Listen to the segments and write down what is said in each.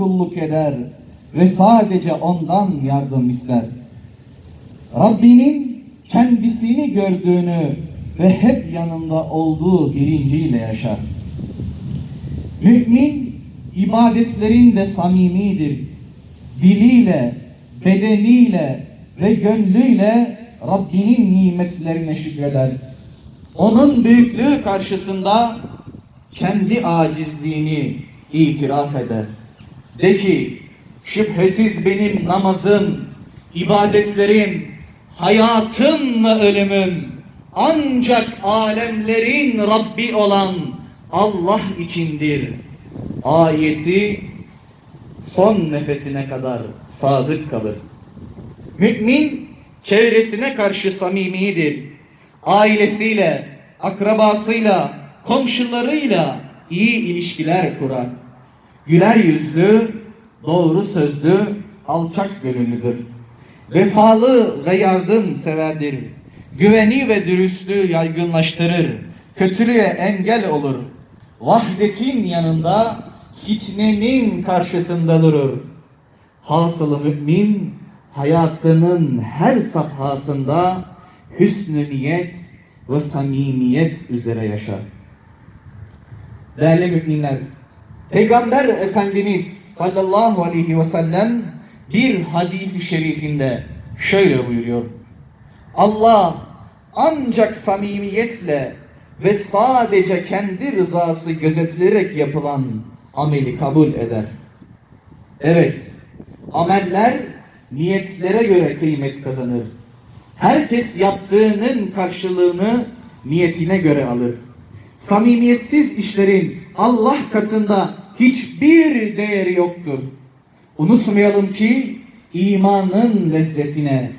kulluk eder ve sadece ondan yardım ister. Rabbinin kendisini gördüğünü ve hep yanında olduğu bilinciyle yaşar. Mümin ibadetlerinde samimidir. Diliyle, bedeniyle ve gönlüyle Rabbinin nimetlerine şükreder. Onun büyüklüğü karşısında kendi acizliğini itiraf eder. De ki, şüphesiz benim namazım, ibadetlerim, hayatım ve ölümüm ancak alemlerin Rabbi olan Allah içindir. Ayeti son nefesine kadar sadık kalır. Mümin çevresine karşı samimidir. Ailesiyle, akrabasıyla, komşularıyla iyi ilişkiler kurar. Güler yüzlü, doğru sözlü, alçak gönüllüdür. Vefalı ve yardım severdir. Güveni ve dürüstlüğü yaygınlaştırır. Kötülüğe engel olur. Vahdetin yanında fitnenin karşısında durur. Hasılı mümin hayatının her safhasında hüsnü niyet ve samimiyet üzere yaşar. Değerli müminler, Peygamber Efendimiz sallallahu aleyhi ve sellem bir hadisi şerifinde şöyle buyuruyor. Allah ancak samimiyetle ve sadece kendi rızası gözetilerek yapılan ameli kabul eder. Evet, ameller niyetlere göre kıymet kazanır. Herkes yaptığının karşılığını niyetine göre alır. Samimiyetsiz işlerin Allah katında hiçbir değeri yoktur. Unutmayalım ki imanın lezzetine,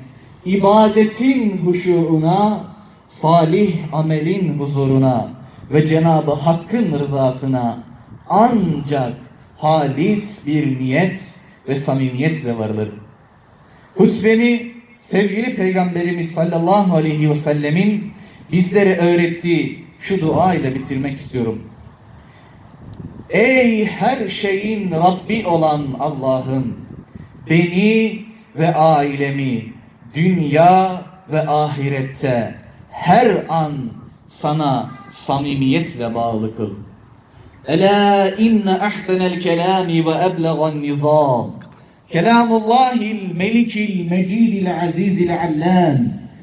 ibadetin huşuğuna, salih amelin huzuruna ve Cenabı Hakk'ın rızasına ancak halis bir niyet ve samimiyetle varılır. Hutbemi sevgili Peygamberimiz sallallahu aleyhi ve sellemin bizlere öğrettiği şu dua ile bitirmek istiyorum. Ey her şeyin Rabbi olan Allah'ım beni ve ailemi dünya ve ahirette her an sana samimiyetle bağlı kıl. Ela inne ahsenel kelami ve eblegan nizam. Kelamullahil melikil mecidil azizil allam.